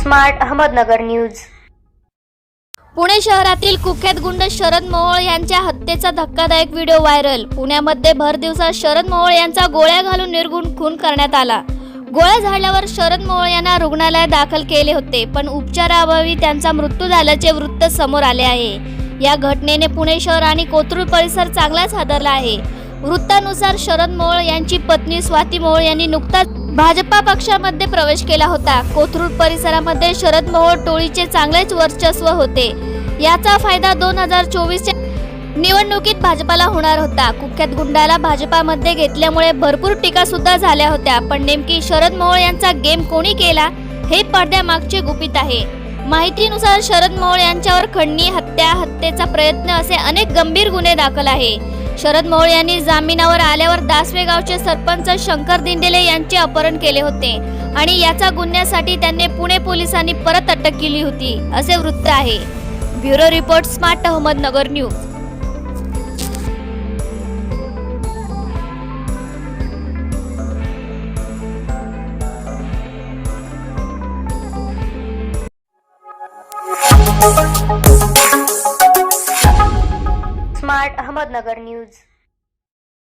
Smart Ahmednagar news. Pune शहरातील कुख्यात गुंड शरद मोहोळ यांच्या हत्येचा धक्कादायक व्हिडिओ व्हायरल. पुण्यामध्ये भर दिवसात शरद मोहोळ यांचा गोळ्या घालून निर्गुण खून करण्यात आला. गोळ्या झाडल्यावर शरद मोहोळ यांना रुग्णालयात दाखल केले होते पण उपचाराअभावी त्यांचा मृत्यू झाल्याचे वृत्त समोर आले आहे. या घटनेने पुणे शहर आणि कोथरूड परिसर चांगलाच हादरला आहे. वृत्तानुसार शरद मोहोळ यांची पत्नी स्वाती मोहोळ यांनी नुकताच भाजपा पक्षामध्ये प्रवेश केला होता. कोथरूड परिसरामध्ये शरद मोहोळ टोळीचे चांगलेच वर्चस्व होते. याचा फायदा दोन हजार चोवीसच्या निवडणुकीत भाजपाला होणार होता. कुख्यात गुंडाला भाजपामध्ये घेतल्यामुळे भरपूर टीका सुद्धा झाल्या होत्या. पण नेमकी शरद मोहोळ यांचा गेम कोणी केला हे पडद्यामागचे गुपित आहे. माहितीनुसार शरद मोहोळ यांच्यावर खंडणी हत्या हत्येचा प्रयत्न असे अनेक गंभीर गुन्हे दाखल आहे. शरद मोहोळ यांनी जामिनावर आल्यावर दासवे गावचे सरपंच शंकर दिंडेले यांचे अपहरण केले होते आणि याचा गुन्ह्यासाठी त्यांनी पुणे पोलिसांनी परत अटक केली होती असे वृत्त आहे. Bureau report smart Ahmednagar news. Ahmednagar news